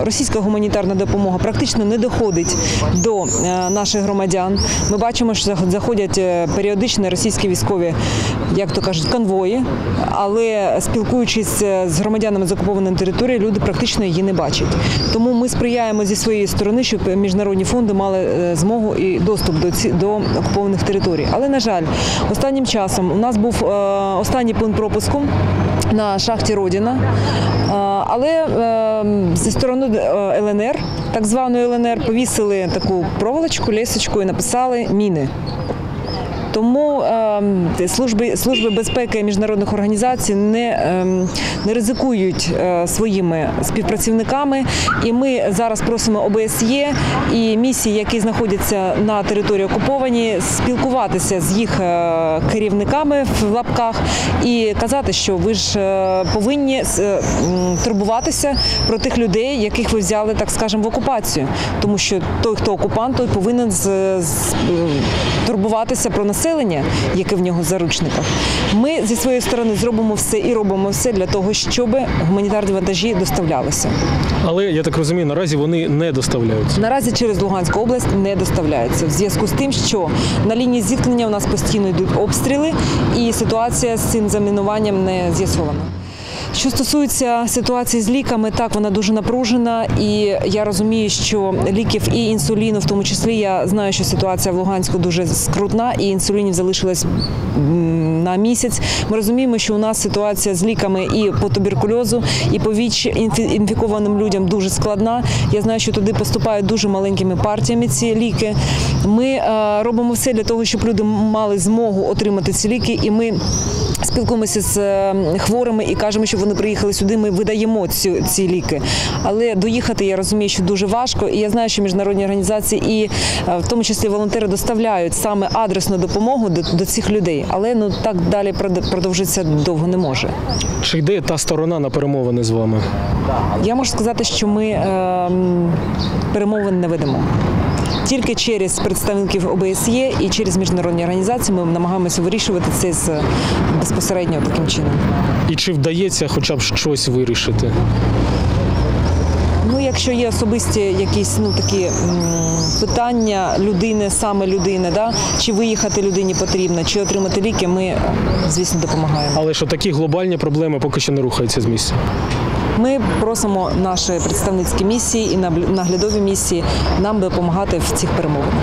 Російська гуманітарна допомога практично не доходить до е, наших громадян. Ми бачимо, що заходять е, періодично російські військові, як то кажуть, конвої. Але спілкуючись е, з громадянами з окупованої території, люди практично її не бачать. Тому ми сприяємо зі своєї сторони, щоб міжнародні фонди мали змогу і доступ до ці до окупованих територій. Але на жаль, останнім часом у нас був останній пункт пропуску на шахті Родіна. Але е, зі сторони ЛНР, так званої ЛНР, повісили таку проволочку, лісочку і написали міни. Тому е, служби, служби безпеки міжнародних організацій не, е, не ризикують е, своїми співпрацівниками. І ми зараз просимо ОБСЄ і місії, які знаходяться на території окуповані, спілкуватися з їх е, керівниками в лапках і казати, що ви ж е, повинні турбуватися про тих людей, яких ви взяли, так скажемо, в окупацію. Тому що той, хто окупант, той повинен з, з- турбуватися про населення, яке в нього в заручниках. Ми зі своєї сторони зробимо все і робимо все для того, щоб гуманітарні вантажі доставлялися. Але я так розумію, наразі вони не доставляються. Наразі через Луганську область не доставляються в зв'язку з тим, що на лінії зіткнення у нас постійно йдуть обстріли, і ситуація з цим замінуванням не з'ясована. Що стосується ситуації з ліками, так вона дуже напружена, і я розумію, що ліків і інсуліну, в тому числі, я знаю, що ситуація в Луганську дуже скрутна, і інсулінів залишилось на місяць. Ми розуміємо, що у нас ситуація з ліками і по туберкульозу, і по ВІЧ інфі- інфікованим людям дуже складна. Я знаю, що туди поступають дуже маленькими партіями ці ліки. Ми е, робимо все для того, щоб люди мали змогу отримати ці ліки, і ми. Спілкуємося з е, хворими і кажемо, що вони приїхали сюди. Ми видаємо ці, ці ліки. Але доїхати я розумію, що дуже важко. І я знаю, що міжнародні організації і е, в тому числі волонтери доставляють саме адресну допомогу до, до цих людей. Але ну так далі прод- продовжитися довго не може. Чи йде та сторона на перемовини з вами? Я можу сказати, що ми е, перемовин не ведемо. Тільки через представників ОБСЄ і через міжнародні організації ми намагаємося вирішувати це з безпосередньо таким чином. І чи вдається хоча б щось вирішити? Ну, якщо є особисті якісь ну такі м, питання людини, саме людини, да чи виїхати людині потрібно, чи отримати ліки, ми звісно допомагаємо. Але що такі глобальні проблеми поки що не рухаються з місця. Ми просимо наші представницькі місії і наглядові місії нам допомагати в цих перемовинах.